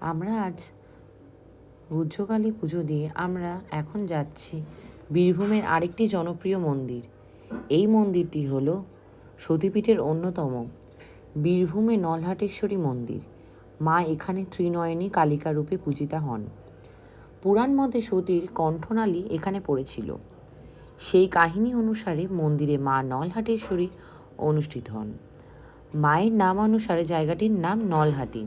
আমরা আজ গুহ্যকালী পুজো দিয়ে আমরা এখন যাচ্ছি বীরভূমের আরেকটি জনপ্রিয় মন্দির। এই মন্দিরটি হল সতীপীঠের অন্যতম বীরভূমে নলহাটেশ্বরী মন্দির। মা এখানে ত্রিনয়নী কালিকা রূপে পূজিতা হন। পুরাণ মতে সতীর কণ্ঠনালী এখানে পড়েছিল। সেই কাহিনী অনুসারে মন্দিরে মা নলহাটেশ্বরী অনুষ্ঠিত হন। মায়ের নাম অনুসারে জায়গাটির নাম নলহাটি।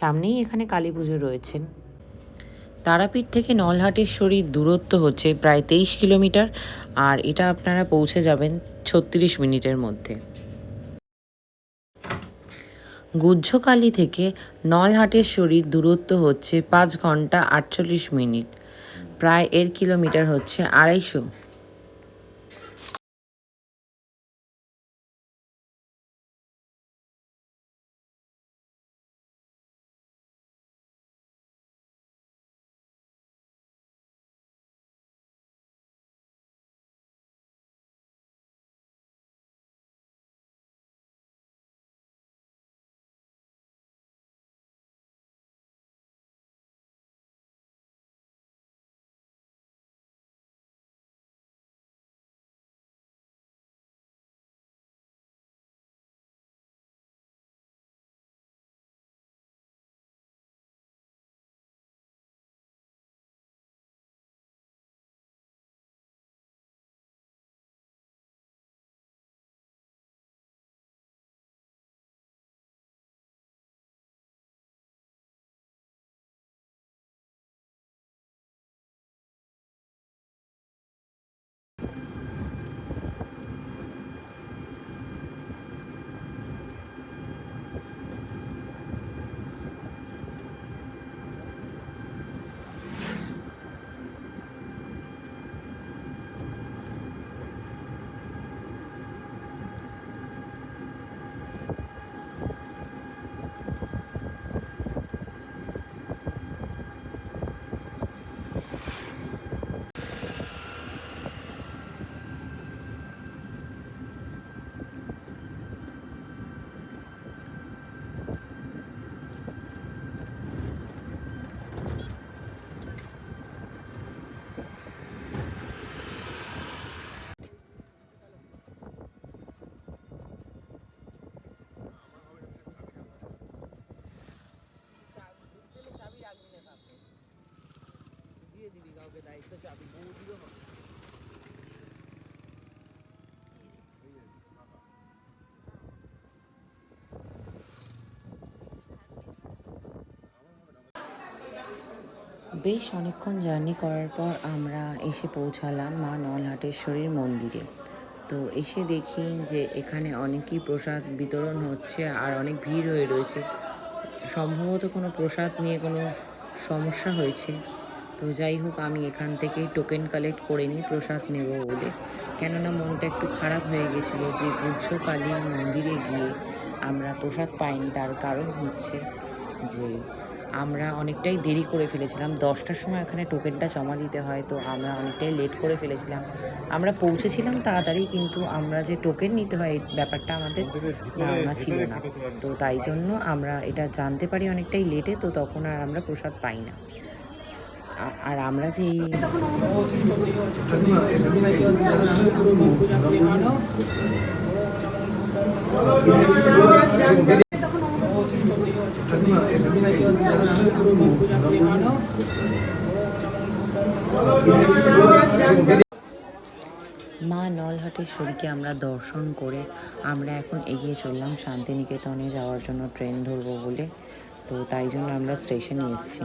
সামনেই এখানে কালী পুজো রয়েছেন তারাপীঠ থেকে নলহাটেশ্বরীর দূরত্ব হচ্ছে প্রায় তেইশ কিলোমিটার, আর এটা আপনারা পৌঁছে যাবেন ছত্রিশ মিনিটের মধ্যে। গুহ্যকালী থেকে নলহাটেশ্বরীর দূরত্ব হচ্ছে পাঁচ ঘণ্টা আটচল্লিশ মিনিট। প্রায় এর কিলোমিটার হচ্ছে আড়াইশো বেশ অনেকক্ষণ জার্নি করার পর আমরা এসে পৌঁছালাম মা নলহাটেশ্বরীর মন্দিরে। তো এসে দেখি যে এখানে অনেকই প্রসাদ বিতরণ হচ্ছে আর অনেক ভিড় হয়ে রয়েছে। সম্ভবত কোনো প্রসাদ নিয়ে কোনো সমস্যা হয়েছে। তো যাই হোক আমি এখান থেকে টোকেন কালেক্ট করে নিই প্রসাদ নেব বলে। কেননা মনটা একটু খারাপ হয়ে গেছিল যে গুচ্ছ কালীর মন্দিরে গিয়ে আমরা প্রসাদ পাইনি। তার কারণ হচ্ছে যে আমরা অনেকটাই দেরি করে ফেলেছিলাম। দশটার সময় এখানে টোকেনটা জমা দিতে হয় তো আমরা অনেকটাই লেট করে ফেলেছিলাম। আমরা পৌঁছেছিলাম তাড়াতাড়ি কিন্তু আমরা যে টোকেন নিতে হয় এই ব্যাপারটা আমাদের ধারণা ছিল না। তো তাই জন্য আমরা এটা জানতে পারি অনেকটাই লেটে তো তখন আর আমরা প্রসাদ পাই না। আর আমরা যে মা নলহাটেশ্বরীকে আমরা দর্শন করে আমরা এখন এগিয়ে চললাম শান্তিনিকেতনে যাওয়ার জন্য ট্রেন ধরবো বলে। তো তাই জন্য আমরা স্টেশনে এসেছি।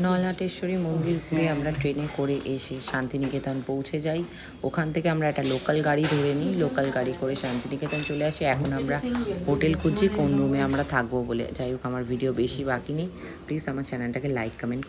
নলাটেশ্বরী মন্দির ঘুরে আমরা ট্রেনে করে এসে শান্তিনিকেতন পৌঁছে যাই। ওখান থেকে আমরা একটা লোকাল গাড়ি ধরে নিই। লোকাল গাড়ি করে শান্তিনিকেতন চলে আসি। এখন আমরা হোটেল খুঁজছি, কোন রুমে আমরা থাকব বলে। যাই হোক, আমার ভিডিও বেশি বাকি নেই। প্লিজ আমার চ্যানেলটাকে লাইক কমেন্ট